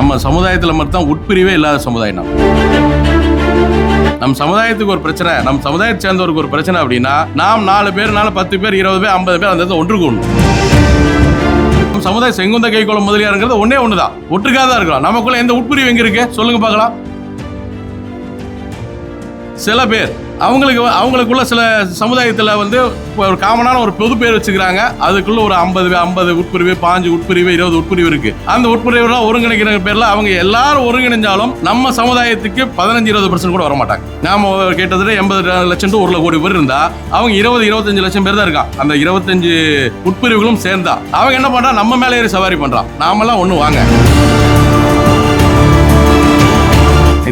நம்ம சமுதாயத்தில் மட்டும் உட்பிரிவே இல்லாத சமுதாயம் நம்ம. நம் சமுதாயத்துக்கு ஒரு பிரச்சனை நம் சமுதாயத்தை சேர்ந்தவருக்கு ஒரு பிரச்சனை அப்படின்னா நாம் நாலு பேர்னால பத்து பேர் இருபது பேர் ஐம்பது பேர் அந்த இடத்துல ஒன்று. கூடணும் சமுதாய செங்குந்த கைகோளம் முதலியாருங்கிறது ஒன்னே ஒண்ணுதான். ஒட்டுக்காக தான் இருக்கலாம். நமக்குள்ள எந்த உட்பிரிவு எங்க இருக்கு? சொல்லுங்க பார்க்கலாம். சில பேர் அவங்களுக்கு அவங்களுக்குள்ள சில சமுதாயத்தில் வந்து ஒரு காமனான ஒரு பொது பேர் வச்சுக்கிறாங்க. அதுக்குள்ள ஒரு ஐம்பது ஐம்பது உட்பிரிவு பாஞ்சு உட்பிரிவு இருபது உட்பிரிவு இருக்கு. அந்த உட்பிரிவுலாம் ஒருங்கிணைக்கிற பேர்ல அவங்க எல்லாரும் ஒருங்கிணைஞ்சாலும் நம்ம சமுதாயத்துக்கு பதினஞ்சு இருபது பர்சன்ட் கூட வர மாட்டாங்க நாம கிட்டத்தட்ட எண்பது லட்சம் டு ஒரு கோடி பேர் இருந்தா அவங்க இருபது இருபத்தஞ்சு லட்சம் பேர் தான் இருக்கான் அந்த இருபத்தஞ்சு உட்பிரிவுகளும் சேர்ந்தா அவங்க என்ன பண்றா? நம்ம மேலே ஏறி சவாரி பண்றான் நாமெல்லாம் ஒன்று வாங்க.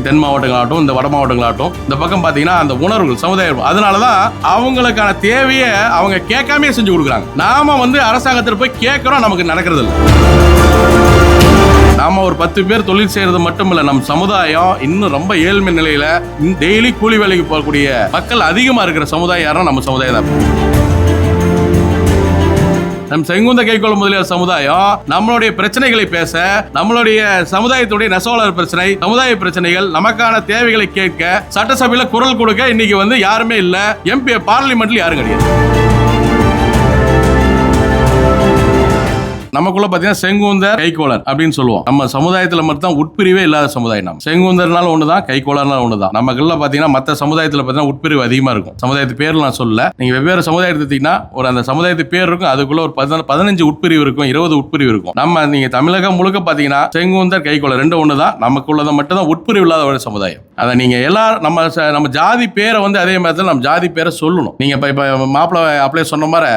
தென் மாவட்டங்களாகட்டும் இந்த வட மாவட்டங்களாகட்டும் இந்த பக்கம் பார்த்தீங்கன்னா அந்த உணர்வுகள் சமுதாயம் அதனால தான் அவங்களுக்கான தேவையை அவங்க கேட்காமே செஞ்சு கொடுக்குறாங்க. நாம வந்து அரசாங்கத்தில் போய் கேட்குறோம் நமக்கு நடக்கிறது இல்லை. நாம ஒரு பத்து பேர் தொழில் செய்யறது மட்டும் இல்ல நம் சமுதாயம் இன்னும் ரொம்ப ஏழ்மை நிலையில டெய்லி கூலி வேலைக்கு போகக்கூடிய மக்கள் அதிகமா இருக்கிற சமுதாயம் யாரும் நம்ம சமுதாயம் தான் நம் செங்குந்த கைகொள்ள முதலியார் சமுதாயம் நம்மளுடைய பிரச்சனைகளை பேச நம்மளுடைய சமுதாயத்துடைய நெசவாளர் பிரச்சனை சமுதாய பிரச்சனைகள் நமக்கான தேவைகளை கேட்க சட்டசபையில குரல் கொடுக்க இன்னைக்கு வந்து யாருமே இல்ல. எம்பி பார்லிமெண்ட்ல யாரும் கிடையாது? நமக்குள்ள பாத்தீங்கன்னா செங்குந்தர் கைகோளர் அப்படின்னு சொல்லுவோம். நம்ம சமுதாயத்துல மட்டும் தான் உட்பிரிவே இல்லாத சமுதாயம் நம்ம. செங்குந்தர்னால ஒண்ணுதான் கைகோளர்னால ஒண்ணுதான். நமக்குள்ள பாத்தீங்கன்னா மத்த சமுதாயத்துல பாத்தீங்கன்னா உட்பிரிவு அதிகமா இருக்கும். சமுதாயத்து பேர் நான் சொல்லல. நீங்க வெவ்வேறு சமுதாயத்தை எடுத்தீங்கன்னா ஒரு அந்த சமுதாயத்து பேர் இருக்கும் அதுக்குள்ள ஒரு பதினஞ்சு உட்பிரிவு இருக்கும் இருபது உட்பிரிவு இருக்கும். நம்ம நீங்க தமிழகம் முழுக்க பாத்தீங்கன்னா செங்குந்தர் கைகோளர் ரெண்டு ஒண்ணுதான். நமக்குள்ளதை மட்டும் தான் உட்பிரிவு இல்லாத ஒரு சமுதாயம். அதை நீங்க எல்லாரும் நம்ம ச- நம்ம ஜாதி பேரை வந்து அதே மாதிரி நம்ம ஜாதி பேரை சொல்லணும். நீங்க இப்ப இப்போ மாப்பிள்ளை அப்படியே சொன்ன மாதிரி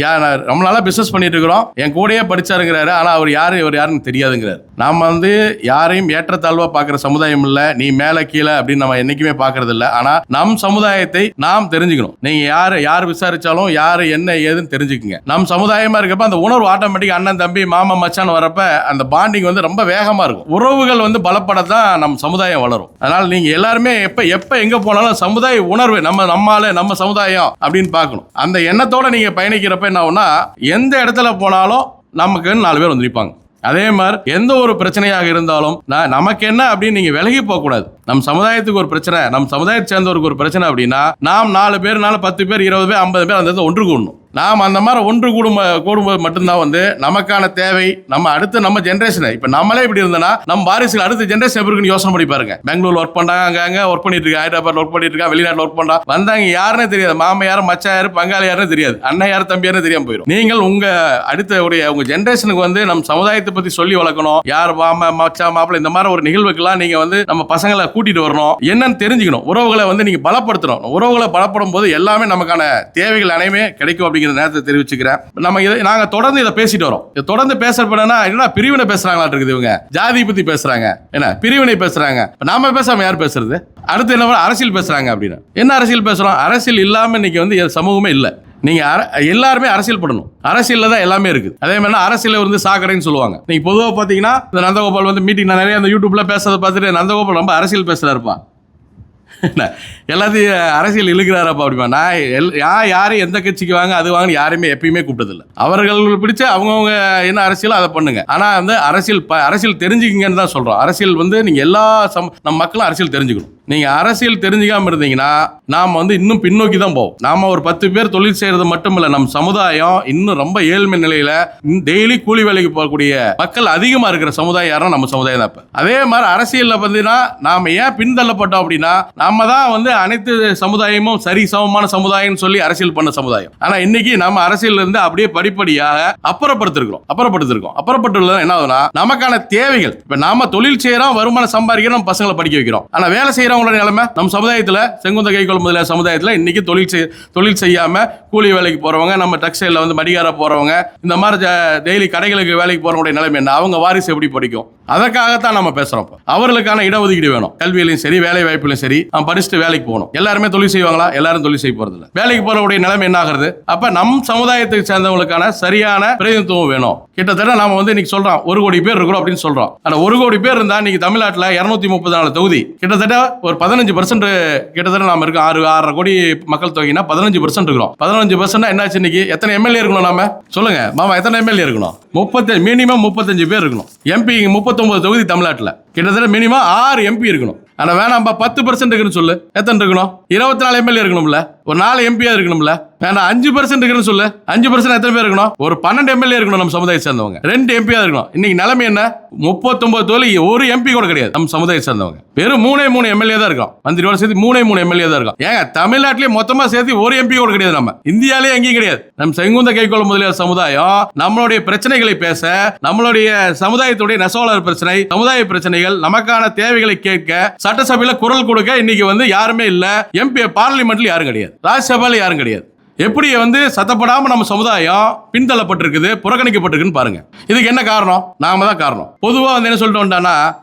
யா நான் ரொம்ப நாளாக பிஸ்னஸ் பண்ணிட்டு இருக்கிறோம் என் கூடயே படிச்சாருங்கிறாரு. ஆனால் அவர் யார் இவர் யாருன்னு தெரியாதுங்கிறார். நாம் வந்து யாரையும் ஏற்றத்தாழ்வாக பார்க்குற சமுதாயம் இல்லை. நீ மேலே கீழே அப்படின்னு நம்ம என்றைக்குமே பார்க்கறது இல்லை. ஆனால் நம் சமுதாயத்தை நாம் தெரிஞ்சுக்கணும். நீங்கள் யார் யார் விசாரித்தாலும் யார் என்ன ஏதுன்னு தெரிஞ்சுக்குங்க. நம் சமுதாயமாக இருக்கப்ப அந்த உணர்வு ஆட்டோமேட்டிக் அண்ணன் தம்பி மாமா மச்சான் வரப்ப அந்த பாண்டிங் வந்து ரொம்ப வேகமாக இருக்கும். உறவுகள் வந்து பலப்படத்தான் நம் சமுதாயம் வளரும். அதனால் நீங்கள் எல்லாருமே எப்போ எப்போ எங்கே போனாலும் சமுதாய உணர்வு நம்ம நம்மால நம்ம சமுதாயம் அப்படின்னு பார்க்கணும். அந்த எண்ணத்தோடு நீங்கள் பயணிக்கிறப்ப என்ன ஆகும்னா எந்த இடத்துல போனாலும் நமக்கு நாலு பேர் வந்து நிற்பாங்க அதே மாதிரி எந்த ஒரு பிரச்சனையாக இருந்தாலும் நான் நமக்கு என்ன அப்படின்னு நீங்க விலகி போக கூடாது நம் சமுதாயத்துக்கு ஒரு பிரச்சனை நம் சமுதாயத்தை சேர்ந்தவருக்கு ஒரு பிரச்சனை அப்படின்னா நாம் நாலு பேர்னால பத்து பேர் இருபது பேர் ஐம்பது பேர் அந்த இடத்துல ஒன்று கூடணும். நாம் அந்த மாதிரி ஒன்று கூடும் கூடும்போது மட்டும்தான் வந்து நமக்கான தேவை நம்ம அடுத்து நம்ம ஜென்ரேஷன் இப்போ நம்மளே இப்படி இருந்தோம்னா நம்ம வாரிசுகள் அடுத்த ஜென்ரேஷன் எப்படி இருக்குன்னு யோசனை பண்ணி பாருங்க. பெங்களூர் ஒர்க் பண்ணாங்க அங்கே அங்கே ஒர்க் பண்ணிட்டு இருக்காங்க ஹைதராபாத் ஒர்க் பண்ணிட்டு இருக்காங்க வெளிநாட்டில் ஒர்க் பண்றா வந்தாங்க யாருன்னே தெரியாது. மாமா யாரும் மச்சா யாரு பங்காளி யாரும் தெரியாது. அண்ணன் யார் தம்பி யாருன்னு தெரியாம போயிடும். நீங்கள் உங்க அடுத்த உடைய உங்க ஜென்ரேஷனுக்கு வந்து நம்ம சமுதாயத்தை பத்தி சொல்லி வளர்க்கணும். யார் மாமா மச்சா மாப்பிள்ள இந்த மாதிரி ஒரு நிகழ்வுக்கெல்லாம் நீங்க வந்து நம்ம பசங்களை கூட்டிட்டு வரணும். என்னன்னு தெரிஞ்சுக்கணும். உறவுகளை வந்து நீங்க பலப்படுத்தணும். உறவுகளை பலப்படும் போது எல்லாமே நமக்கான தேவைகள் அனைமே கிடைக்கும் அப்படிங்கிற நேரத்தை தெரிவிச்சுக்கிறேன். நம்ம இதை நாங்க தொடர்ந்து இதை பேசிட்டு வரோம். இதை தொடர்ந்து பேசுறப்ப என்ன பிரிவினை பேசுறாங்களா இருக்குது இவங்க. ஜாதி பத்தி பேசுறாங்க. என்ன? பிரிவினை பேசுறாங்க. நாம பேசாம யார் பேசுறது? அடுத்து என்ன அரசியல் பேசுறாங்க அப்படின்னு. என்ன அரசியல் பேசுறோம்? அரசியல் இல்லாம இன்னைக்கு வந்து சமூகமே இல்லை. நீங்க எல்லாருமே அரசியல் பண்ணணும். அரசியல்ல தான் எல்லாமே இருக்குது அதே மாதிரி அரசியல வந்து சாக்கடைன்னு சொல்லுவாங்க. நீங்க பொதுவாக பாத்தீங்கன்னா இந்த நந்தகோபால் வந்து மீட்டிங் நான் நிறைய அந்த யூடியூப்ல பேசுறதை பார்த்துட்டு நந்தகோபால் ரொம்ப அரசியல் பேசுறாருப்பா. இருப்பான் எல்லாத்தையும் அரசியல் இழுக்கிறாரப்பா அப்படிமா. நான் எல் யா யாரும் எந்த கட்சிக்கு வாங்க அது வாங்கன்னு யாரையுமே எப்பயுமே கூப்பிட்டதில்லை. அவர்கள் பிடிச்ச அவங்கவுங்க என்ன அரசியலோ அதை பண்ணுங்க. ஆனால் வந்து அரசியல் ப- அரசியல் தெரிஞ்சுக்கிங்கன்னு தான் சொல்கிறோம் அரசியல் வந்து நீங்கள் எல்லா சம் நம்ம மக்களும் அரசியல் தெரிஞ்சுக்கணும். நீங்கள் அரசியல் தெரிஞ்சுக்காமல் இருந்தீங்கன்னா நாம் வந்து இன்னும் பின்னோக்கி தான் போவோம். நாம் ஒரு பத்து பேர் தொழில் செய்கிறது மட்டும் இல்லை நம் சமுதாயம் இன்னும் ரொம்ப ஏழ்மை நிலையில் டெய்லி கூலி வேலைக்கு போகக்கூடிய மக்கள் அதிகமாக இருக்கிற சமுதாயம் யாரும் நம்ம சமுதாயம் தான் இப்போ. அதே மாதிரி அரசியலில் பார்த்தீங்கன்னா நாம் ஏன் பின்தள்ளப்பட்டோம் அப்படின்னா நம்ம தான் வந்து அனைத்து சமுதாயமும் சரி சமமான சமுதாயம்னு சொல்லி அரசியல் பண்ண சமுதாயம். ஆனால் இன்னைக்கு நம்ம அரசியல் இருந்து அப்படியே படிப்படியாக அப்புறப்படுத்திருக்கிறோம் அப்புறப்படுத்திருக்கோம் அப்புறப்பட்டுள்ளது என்ன ஆகுதுன்னா நமக்கான தேவைகள் இப்போ நாம தொழில் செய்கிறோம் வருமானம் சம்பாதிக்கிறோம் பசங்களை படிக்க வைக்கிறோம். ஆனால் வேலை செய்யறவங்களோட நிலைமை நம்ம சமுதாயத்தில் செங்குந்த கைகொள் முதல சமுதாயத்தில் இன்னைக்கு தொழில் செய் தொழில் செய்யாமல் கூலி வேலைக்கு போகிறவங்க நம்ம டெக்ஸ்டைலில் வந்து மடிகார போகிறவங்க இந்த மாதிரி டெய்லி கடைகளுக்கு வேலைக்கு போகிறவங்களுடைய நிலைமை என்ன? அவங்க வாரிசு எப்படி படிக்கும்? அதற்காகத்தான் நம்ம பேசுகிறோம் அவர்களுக்கான இடஒதுக்கீடு வேணும். கல்வியிலையும் சரி வேலை வாய்ப்பிலும் சரி அவன் படிச்சுட்டு வேலைக்கு போகணும். எல்லாருமே தொழில் செய்வாங்களா? எல்லாரும் தொழில் செய்ய போகிறதில்ல வேலைக்கு போறவங்களுடைய நிலைமை என்ன ஆகுறது? அப்போ நம் சமுதாயத்துக்கு சேர்ந்தவங்களுக்கான சரியான பிரதிநிதித்துவம் வேணும். கிட்டத்தட்ட நாம வந்து இன்னைக்கு சொல்றோம் ஒரு கோடி பேர் இருக்கிறோம் அப்படின்னு சொல்றோம். ஆனா ஒரு கோடி பேர் இருந்தா இன்னைக்கு தமிழ்நாட்டில் இரநூத்தி முப்பது நாலு தொகுதி. கிட்டத்தட்ட ஒரு பதினஞ்சு பர்சன்ட் கிட்டத்தட்ட நாம இருக்கோம். ஆறு ஆறரை கோடி மக்கள் தொகைனா பதினஞ்சு பர்சன்ட் இருக்கிறோம். பதினஞ்சு பர்சன்ட் என்னாச்சு இன்னைக்கு? எத்தனை எம்எல்ஏ இருக்கணும் நாம? சொல்லுங்க. மாமா எத்தனை எம்எல்ஏ இருக்கணும்? முப்பத்தி மினிமம் முப்பத்தஞ்சு பேர் இருக்கணும். எம்பி முப்பத்தொன்பது தொகுதி தமிழ்நாட்டில். கிட்டத்தட்ட மினிமம் ஆறு எம்பி இருக்கணும். ஆனா வேணாம்பா பத்து பர்சன்ட் இருக்குன்னு சொல்லு. எத்தனை இருக்கணும்? இருபத்தி நாலு எம்எல்ஏ இருக்கணும்ல. ஒரு நாலு எம்பியா இருக்கணும்ல. நான் அஞ்சு பர்சன்ட் இருக்குன்னு சொல்லு. அஞ்சு பர்சன்ட் எத்தனை பேர் இருக்கணும்? ஒரு பன்னெண்டு எம்எல்ஏ இருக்கணும் நம்ம சமுதாயத்தை சேர்ந்தவங்க. ரெண்டு எம்பியா இருக்கணும். இன்னைக்கு நிலைமை என்ன? முப்பத்தொன்பது தோல் ஒரு எம்பி கூட கிடையாது. நம்ம சமுதாயத்தை சேர்ந்தவங்க. வெறும் மூணே மூணு எம்எல்ஏ தான் இருக்கும். மந்திரியோட சேர்த்து மூணே மூணு எம்எல்ஏ தான் இருக்கும். ஏங்க தமிழ்நாட்டிலே மொத்தமா சேர்த்து ஒரு எம்பி கூட கிடையாது நம்ம. இந்தியாலே எங்கேயும் கிடையாது. நம்ம செங்குந்த கைகோள முதலியார் சமுதாயம் நம்மளுடைய பிரச்சனைகளை பேச நம்மளுடைய சமுதாயத்துடைய நெசவாளர் பிரச்சனை சமுதாய பிரச்சனைகள் நமக்கான தேவைகளை கேட்க சட்டசபையில குரல் கொடுக்க இன்னைக்கு வந்து யாருமே இல்ல. எம்பி பார்லிமெண்ட்ல யாரும் கிடையாது. ராஜ்யசபால யாரும் கிடையாது. எப்படி வந்து சத்தப்படாம நம்ம சமுதாயம் பின்தள்ளப்பட்டிருக்குது புறக்கணிக்கப்பட்டிருக்குன்னு பாருங்க. இதுக்கு என்ன காரணம்? நாம தான் காரணம். பொதுவா வந்து என்ன சொல்லிட்டு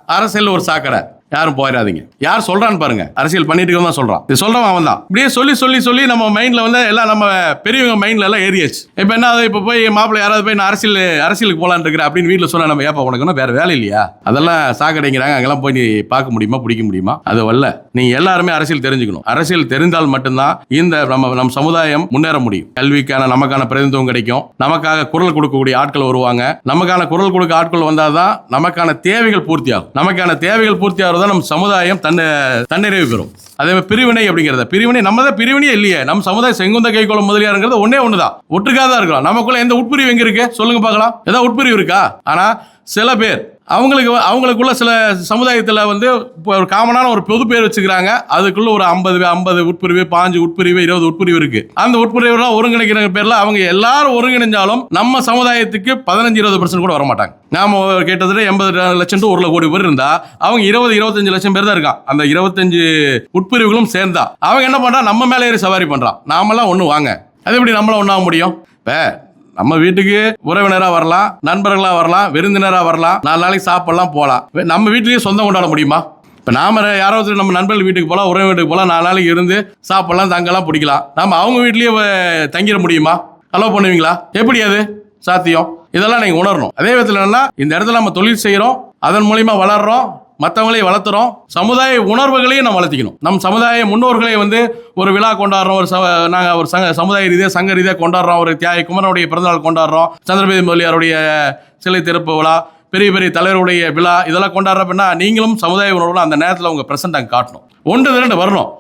அரசியல் ஒரு சாக்கடை. யாரும் போயிடாதீங்க. யார் சொல்றான்னு பாருங்க. அரசியல் பண்ணிட்டு இருக்கவன் தான் சொல்றான். இது சொல்றவன் அவன் தான் இப்படியே சொல்லி சொல்லி சொல்லி நம்ம மைண்ட்ல வந்து எல்லாம் நம்ம பெரியவங்க மைண்ட்ல எல்லாம் ஏறியாச்சு. இப்போ என்ன இப்போ போய் மாப்பிள்ளை யாராவது போய் நான் அரசியல் அரசியலுக்கு போலான்னு இருக்கிறேன் அப்படின்னு வீட்டில் சொன்னா நம்ம ஏப்பா உனக்கு வேற வேலை இல்லையா? அதெல்லாம் சாக்கடைங்கிறாங்க அங்கெல்லாம் போய் நீ பார்க்க முடியுமா பிடிக்க முடியுமா? அது வரல. நீ எல்லாருமே அரசியல் தெரிஞ்சுக்கணும். அரசியல் தெரிந்தால் மட்டும்தான் இந்த நம்ம நம் சமுதாயம் முன்னேற முடியும். கல்விக்கான நமக்கான பிரதிநிதித்துவம் கிடைக்கும். நமக்காக குரல் கொடுக்கக்கூடிய ஆட்கள் வருவாங்க. நமக்கான குரல் கொடுக்க ஆட்கள் வந்தாதான் நமக்கான தேவைகள் பூர்த்தியாகும். நமக்கான தேவைகள் பூர்த்தி தான் நம் சமுதாயம் தன்னை தன்னிறைவு பெறும் அதே மாதிரி பிரிவினை அப்படிங்கிறத பிரிவினை நம்ம தான் பிரிவினையே இல்லையே. நம்ம சமுதாயம் செங்குந்த கைகோளம் முதலியாருங்கிறது ஒன்னே ஒண்ணுதான். ஒட்டுக்காக தான் இருக்கலாம். நமக்குள்ள எந்த உட்பிரிவு எங்க இருக்கு? சொல்லுங்க பார்க்கலாம். ஏதாவது உட்பிரிவு இருக்கா? ஆனா சில பேர். அவங்களுக்கு அவங்களுக்குள்ள சில சமுதாயத்தில் வந்து இப்போ ஒரு காமனான ஒரு பொது பேர் வச்சுக்கிறாங்க. அதுக்குள்ள ஒரு ஐம்பது ஐம்பது உட்பிரிவு பாஞ்சு உட்பிரிவு இருபது உட்பிரிவு இருக்கு. அந்த உட்பிரிவுலாம் ஒருங்கிணைக்கிற பேர்ல அவங்க எல்லாரும் ஒருங்கிணைஞ்சாலும் நம்ம சமுதாயத்துக்கு பதினஞ்சு இருபது பர்சன்ட் கூட வர மாட்டாங்க நாம ஒரு கிட்டத்தட்ட எண்பது லட்சம் டு ஒரு கோடி பேர் இருந்தா அவங்க இருபது இருபத்தஞ்சு லட்சம் பேர் தான் இருக்கான் அந்த இருபத்தஞ்சு உட்பிரிவுகளும் சேர்ந்தா அவங்க என்ன பண்றான் நம்ம மேலே ஏறி சவாரி பண்றான் நாமெல்லாம் ஒன்று வாங்க. அது எப்படி நம்மளாம் ஒன்றாக முடியும்? இப்போ நம்ம வீட்டுக்கு உறவினரா வரலாம் நண்பர்களா வரலாம் விருந்தினரா வரலாம் நாலு நாளைக்கு சாப்பிடலாம் போகலாம். நம்ம வீட்லயே சொந்தம் கொண்டாட முடியுமா? இப்போ நாம யாராவது நம்ம நண்பர்கள் வீட்டுக்கு போகலாம் உறவு வீட்டுக்கு போகலாம் நாலு நாளைக்கு இருந்து சாப்பிடலாம் தங்கலாம் பிடிக்கலாம் நம்ம அவங்க வீட்லேயே தங்கிட முடியுமா? அலோவ் பண்ணுவீங்களா? எப்படி அது? சாத்தியம். இதெல்லாம் நீங்கள் உணரணும். அதே விதத்தில் என்னன்னா இந்த இடத்துல நம்ம தொழில் செய்கிறோம் அதன் மூலியமாக வளர்றோம் மற்றவங்களையும் வளர்த்துறோம். சமுதாய உணர்வுகளையும் நம்ம வளர்த்திக்கணும். நம் சமுதாய முன்னோர்களை வந்து ஒரு விழா கொண்டாடுறோம் ஒரு ச நாங்கள் ஒரு சங்க சமுதாய ரீதியாக சங்க ரீதியாக கொண்டாடுறோம். ஒரு தியாகி குமரனுடைய பிறந்தநாள் கொண்டாடுறோம். சந்திரபதி முதலியாருடைய சிலை திறப்பு விழா பெரிய பெரிய தலைவருடைய விழா இதெல்லாம் கொண்டாடுறப்பன்னா நீங்களும் சமுதாய உணர்வுல அந்த நேரத்தில் உங்கள் ப்ரெசென்ட் அங்கே காட்டணும். ஒன்று திரண்டு வரணும்.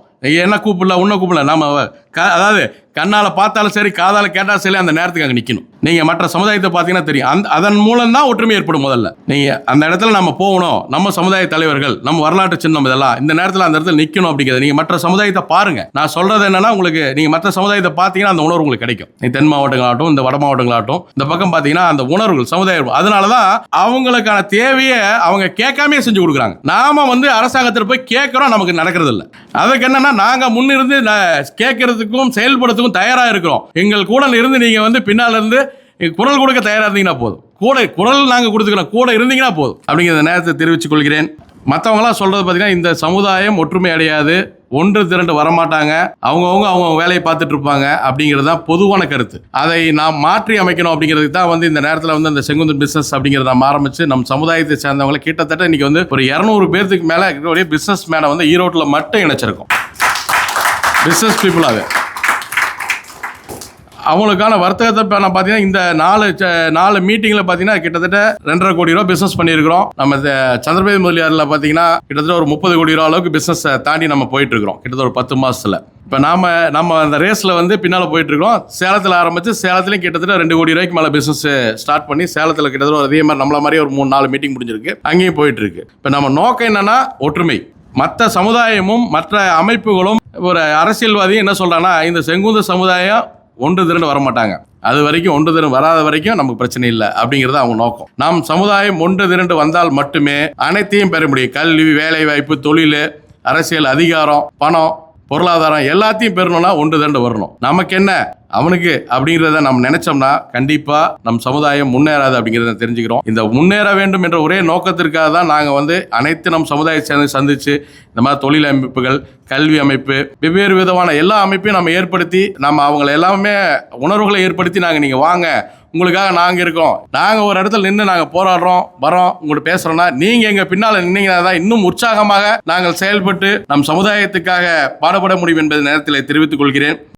என்ன கூப்பிடல உன்ன கூப்பிடல நம்ம க அதாவது கண்ணால் பார்த்தாலும் சரி காதால் கேட்டாலும் சரி அந்த நேரத்துக்கு அங்கே நிற்கணும் நீங்கள் மற்ற சமுதாயத்தை பார்த்தீங்கன்னா தெரியும். அந்த அதன் மூலம் தான் ஒற்றுமை ஏற்படும் முதல்ல. நீங்கள் அந்த இடத்துல நம்ம போகணும். நம்ம சமுதாய தலைவர்கள் நம்ம வரலாற்று சின்னம் இதெல்லாம் இந்த நேரத்தில் அந்த இடத்துல நிற்கணும் அப்படிங்கிறது நீங்கள் மற்ற சமுதாயத்தை பாருங்கள் நான் சொல்கிறது என்னென்னா உங்களுக்கு நீங்கள் மற்ற சமுதாயத்தை பார்த்தீங்கன்னா அந்த உணர்வு உங்களுக்கு கிடைக்கும். நீ தென் மாவட்டங்களாகட்டும் இந்த வட மாவட்டங்களாகட்டும் இந்த பக்கம் பார்த்தீங்கன்னா அந்த உணர்வுகள் சமுதாயம். அதனால தான் அவங்களுக்கான தேவையை அவங்க கேட்காமே செஞ்சு கொடுக்குறாங்க. நாம வந்து அரசாங்கத்தில் போய் கேட்குறோம் நமக்கு நடக்கிறது இல்லை அதுக்கு என்னென்னா நாங்கள் முன்னிருந்து ந- பேசுறதுக்கும் செயல்படுறதுக்கும் தயாராக இருக்கிறோம். எங்கள் கூட இருந்து நீங்கள் வந்து பின்னால் இருந்து குரல் கொடுக்க தயாராக இருந்தீங்கன்னா போதும். கூட குரல் நாங்கள் கொடுத்துக்கிறோம். கூட இருந்தீங்கன்னா போதும். அப்படிங்கிற நேரத்தை தெரிவித்துக் கொள்கிறேன். மற்றவங்களாம் சொல்றது பார்த்தீங்கன்னா இந்த சமுதாயம் ஒற்றுமை அடையாது. ஒன்று திரண்டு வரமாட்டாங்க. அவங்கவுங்க அவங்க வேலையை பார்த்துட்டு இருப்பாங்க. அப்படிங்கிறது தான் பொதுவான கருத்து. அதை நாம் மாற்றி அமைக்கணும் அப்படிங்கிறதுக்கு தான் வந்து இந்த நேரத்தில் வந்து அந்த செங்குந்தன் பிஸ்னஸ் அப்படிங்கிறத நம்ம ஆரம்பிச்சு நம் சமுதாயத்தை சேர்ந்தவங்களை கிட்டத்தட்ட இன்னைக்கு வந்து ஒரு இரநூறு பேர்த்துக்கு மேலே இருக்கக்கூடிய பிஸ்னஸ் மேனை வந்து ஈரோட்டில் மட்டும் இணைச்சிருக்கோம். பிஸ்னஸ் பீப்புளாக அவங்களுக்கான வர்த்தகத்தை இப்போ நான் பார்த்தீங்கன்னா இந்த நாலு ச- நாலு மீட்டிங்கில் பார்த்தீங்கன்னா கிட்டத்தட்ட ரெண்டரை கோடி ரூபா பிஸ்னஸ் பண்ணியிருக்கிறோம். நம்ம இந்த சந்திரபதி முதலியாரில் பார்த்தீங்கன்னா கிட்டத்தட்ட ஒரு முப்பது கோடி ரூபா அளவுக்கு பிஸ்னஸ் தாண்டி நம்ம போயிட்டு இருக்கிறோம் கிட்டத்தட்ட ஒரு பத்து மாதத்தில் இப்போ நாம் நம்ம அந்த ரேஸில் வந்து பின்னால் போயிட்டுருக்கோம் சேலத்தில் ஆரம்பித்து சேலத்துலையும் கிட்டத்தட்ட ரெண்டு கோடி ரூபாய்க்கு மேலே பிஸ்னஸ் ஸ்டார்ட் பண்ணி சேலத்தில் கிட்டத்தட்ட ஒரு அதே மாதிரி நம்மள மாதிரி ஒரு மூணு நாலு மீட்டிங் முடிஞ்சிருக்கு. அங்கேயும் போயிட்டுருக்கு. இப்போ நம்ம நோக்கம் என்னென்னா ஒற்றுமை. மற்ற சமுதாயமும் மற்ற அமைப்புகளும் ஒரு அரசியல்வாதியும் என்ன சொல்கிறான்னா இந்த செங்குந்த சமுதாயம் ஒன்று திரண்டு வர மாட்டாங்க அது வரைக்கும் ஒன்று திரண்டு வராத வரைக்கும் நமக்கு பிரச்சனை இல்லை அப்படிங்கிறது அவங்க நோக்கம். நாம் சமுதாயம் ஒன்று திரண்டு வந்தால் மட்டுமே அனைத்தையும் பெற முடியும். கல்வி வேலை வாய்ப்பு தொழில் அரசியல் அதிகாரம் பணம் பொருளாதாரம் எல்லாத்தையும் பெறணும்னா ஒன்று திரண்டு வரணும். நமக்கு என்ன அவனுக்கு அப்படிங்கிறத நம்ம நினைச்சோம்னா கண்டிப்பா நம் சமுதாயம் முன்னேறாது அப்படிங்கிறத தெரிஞ்சுக்கிறோம். இந்த முன்னேற வேண்டும் என்ற ஒரே நோக்கத்திற்காக தான் நாங்கள் வந்து அனைத்து நம் சமுதாயத்தை சேர்ந்து சந்திச்சு இந்த மாதிரி தொழில் அமைப்புகள் கல்வி அமைப்பு வெவ்வேறு விதமான எல்லா அமைப்பையும் நம்ம ஏற்படுத்தி நம்ம அவங்கள எல்லாமே உணர்வுகளை ஏற்படுத்தி நாங்கள் நீங்கள் வாங்க. உங்களுக்காக நாங்கள் இருக்கோம். நாங்கள் ஒரு இடத்துல நின்று நாங்கள் போராடுறோம் வரோம் உங்கள்கிட்ட பேசுகிறோம்னா நீங்கள் எங்கள் பின்னால் நின்னீங்கன்னா தான் இன்னும் உற்சாகமாக நாங்கள் செயல்பட்டு நம் சமுதாயத்துக்காக பாடுபட முடியும் என்பதை நேரத்தில் தெரிவித்துக் கொள்கிறேன்.